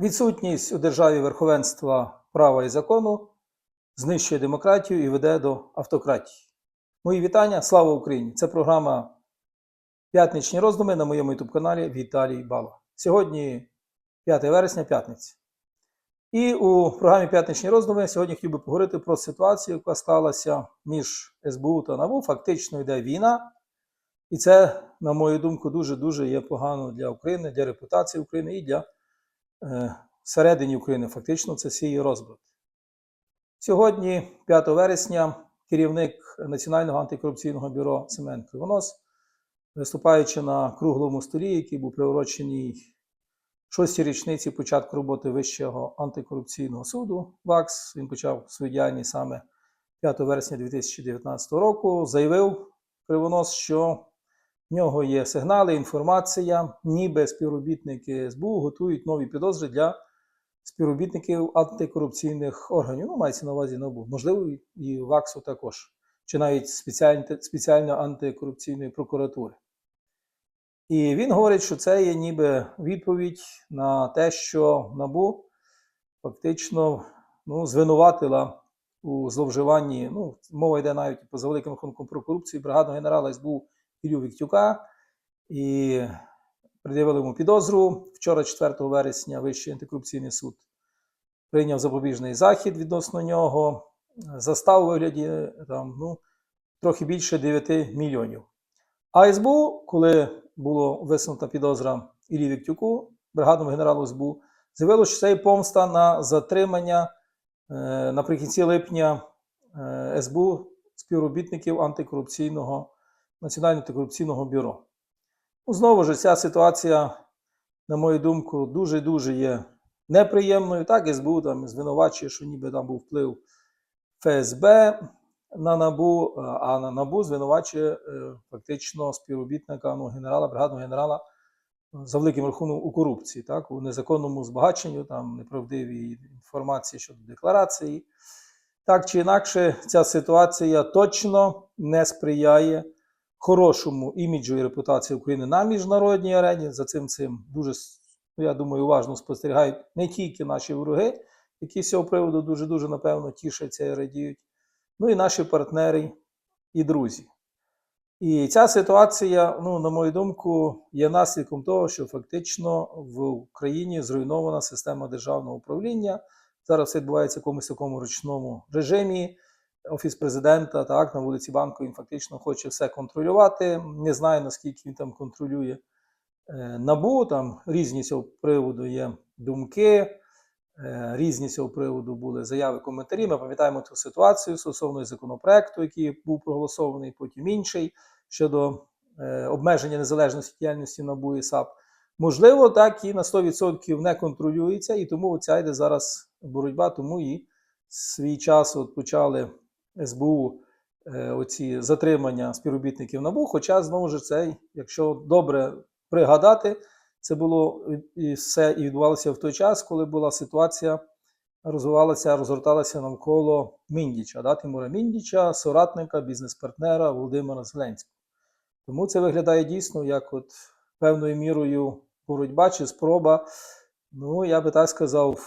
Відсутність у державі верховенства права і закону знищує демократію і веде до автократії. Мої вітання, слава Україні! Це програма П'ятничні роздуми на моєму youtube каналі Віталій Бала. Сьогодні 5 вересня, п'ятниця. І у програмі П'ятничні роздуми сьогодні хотів би поговорити про ситуацію, яка склалася між СБУ та НАБУ. Фактично йде війна, і це, на мою думку, дуже-дуже є погано для України, для репутації України і для всередині України. Фактично, це сіє розбрат. Сьогодні, 5 вересня, керівник Національного антикорупційного бюро Семен Кривонос, виступаючи на круглому столі, який був приурочений шостій річниці початку роботи Вищого антикорупційного суду ВАКС, він почав свою діяльність саме 5 вересня 2019 року, заявив Кривонос, що в нього є сигнали, інформація, ніби співробітники СБУ готують нові підозри для співробітників антикорупційних органів. Ну, мається на увазі НАБУ, можливо, і ВАКСу також, чи навіть спеціальної антикорупційної прокуратури. І він говорить, що це є ніби відповідь на те, що НАБУ фактично ну, звинуватила у зловживанні. Ну, мова йде навіть поза великим рахунком про корупцію бригадного генерала СБУ Ілю Віктюка. І пред'явили йому підозру. Вчора, 4 вересня, Вищий антикорупційний суд прийняв запобіжний захід відносно нього. Застав у вигляді там, ну, трохи більше 9 мільйонів. А СБУ, коли була висунута підозра Іллі Віктюку, бригадному генералу СБУ, заявило, що це помста на затримання е, наприкінці липня е, СБУ співробітників антикорупційного Національного антикорупційного бюро. Ну, знову ж, ця ситуація, на мою думку, дуже-дуже є неприємною. Так, СБУ там звинувачує, що ніби там був вплив ФСБ на НАБУ, а на НАБУ звинувачує е, фактично співробітника ну, генерала, бригадного генерала за великим рахунком у корупції, так, у незаконному збагаченню, там неправдивій інформації щодо декларації. Так чи інакше, ця ситуація точно не сприяє хорошому іміджу і репутації України на міжнародній арені. За цим цим дуже, ну, я думаю, уважно спостерігають не тільки наші вороги, які з цього приводу дуже-дуже, напевно, тішаться і радіють, ну і наші партнери і друзі. І ця ситуація, ну, на мою думку, є наслідком того, що фактично в Україні зруйнована система державного управління. Зараз все відбувається в якомусь такому ручному режимі. Офіс президента, так, на вулиці Банку він фактично хоче все контролювати. Не знаю, наскільки він там контролює е, набу. Там різні цього приводу є думки, е, різні цього приводу були заяви, коментарі. Ми пам'ятаємо цю ситуацію стосовно законопроекту, який був проголосований, потім інший щодо е, обмеження незалежності діяльності НАБУ і САП. Можливо, так і на 100% не контролюється, і тому оця йде зараз боротьба, тому і свій час от почали СБУ е, оці затримання співробітників НАБУ. Хоча, знову ж це, якщо добре пригадати, це було і все і відбувалося в той час, коли була ситуація, розвивалася, розгорталася навколо Міндіча, да, Тимура Міндіча, соратника, бізнес-партнера Володимира Зеленського. Тому це виглядає дійсно як от певною мірою боротьба чи спроба. Ну, я би так сказав,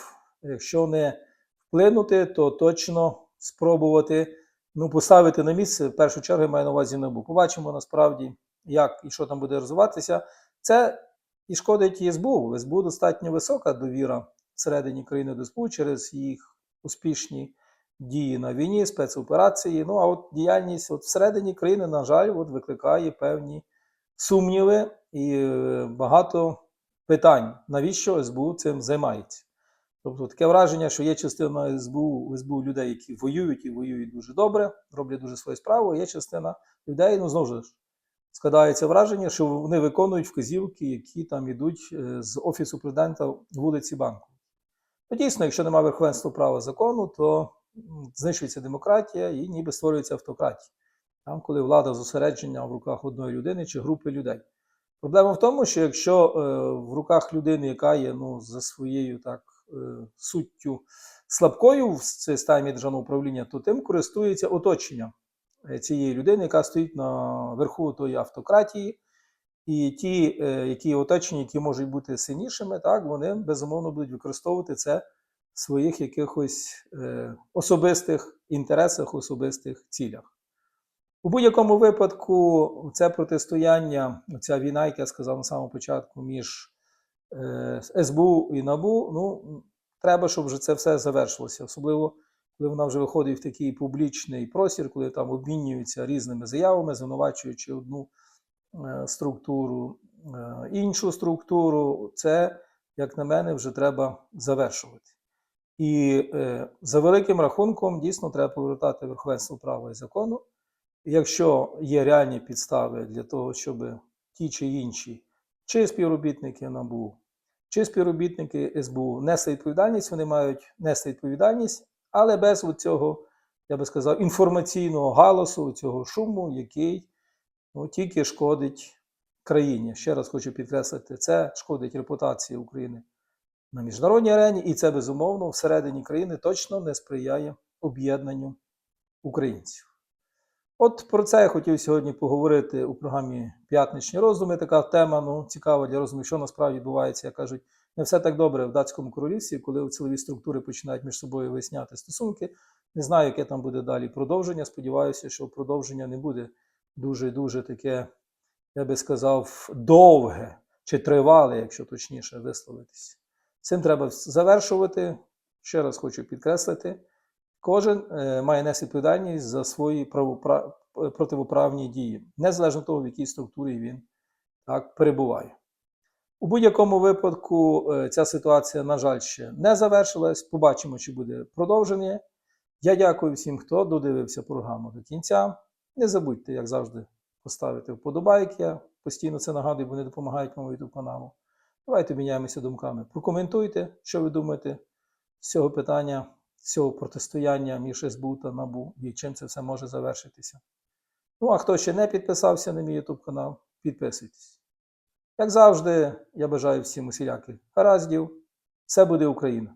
якщо не вплинути, то точно спробувати ну, поставити на місце, в першу чергу я маю на увазі НАБУ. Побачимо насправді, як і що там буде розвиватися. Це і шкодить і СБУ. В СБУ достатньо висока довіра всередині країни до СБУ через їх успішні дії на війні, спецоперації. Ну а от діяльність от всередині країни, на жаль, от викликає певні сумніви і е, багато питань, навіщо СБУ цим займається. Тобто таке враження, що є частина СБУ, СБУ людей, які воюють і воюють дуже добре, роблять дуже свою справу. Є частина людей, ну знову ж складається враження, що вони виконують вказівки, які там йдуть е, з офісу президента вулиці Банку. Ну, дійсно, якщо немає верховенства права закону, то знищується демократія і ніби створюється автократія. Там, коли влада зосередження в руках одної людини чи групи людей. Проблема в тому, що якщо е, в руках людини, яка є ну, за своєю так суттю слабкою в системі державного управління, то тим користується оточення е, цієї людини, яка стоїть на верху тої автократії. І ті, е, які оточені, які можуть бути сильнішими, так, вони безумовно будуть використовувати це в своїх якихось е, особистих інтересах, особистих цілях. У будь-якому випадку, це протистояння, ця війна, як я сказав на самому початку, між е, СБУ і НАБУ, ну, треба, щоб вже це все завершилося. Особливо, коли вона вже виходить в такий публічний простір, коли там обмінюються різними заявами, звинувачуючи одну е, структуру, е, іншу структуру, це, як на мене, вже треба завершувати. І е, за великим рахунком дійсно треба повертати верховенство права і закону. Якщо є реальні підстави для того, щоб ті чи інші, чи співробітники НАБУ, чи співробітники СБУ несли відповідальність, вони мають нести відповідальність, але без цього, я би сказав, інформаційного галасу, цього шуму, який ну, тільки шкодить країні. Ще раз хочу підкреслити, це шкодить репутації України на міжнародній арені, і це безумовно всередині країни точно не сприяє об'єднанню українців. От про це я хотів сьогодні поговорити у програмі П'ятничні роздуми. Така тема ну, цікава для розуму, що насправді відбувається, як кажуть, не все так добре в датському королівстві, коли силові структури починають між собою виясняти стосунки. Не знаю, яке там буде далі продовження. Сподіваюся, що продовження не буде дуже-дуже таке, я би сказав, довге чи тривале, якщо точніше висловитися. Цим треба завершувати. Ще раз хочу підкреслити. Кожен е, має нести відповідальність за свої противоправні дії, незалежно від того, в якій структурі він так перебуває. У будь-якому випадку е, ця ситуація, на жаль, ще не завершилась. Побачимо, чи буде продовження. Я дякую всім, хто додивився програму до кінця. Не забудьте, як завжди, поставити вподобайки. Я постійно це нагадую, вони допомагають моєму YouTube каналу. Давайте міняємося думками. Прокоментуйте, що ви думаєте з цього питання, цього протистояння між СБУ та НАБУ і чим це все може завершитися. Ну, а хто ще не підписався на мій YouTube канал, підписуйтесь. Як завжди, я бажаю всім усіляких гараздів. Все буде Україна!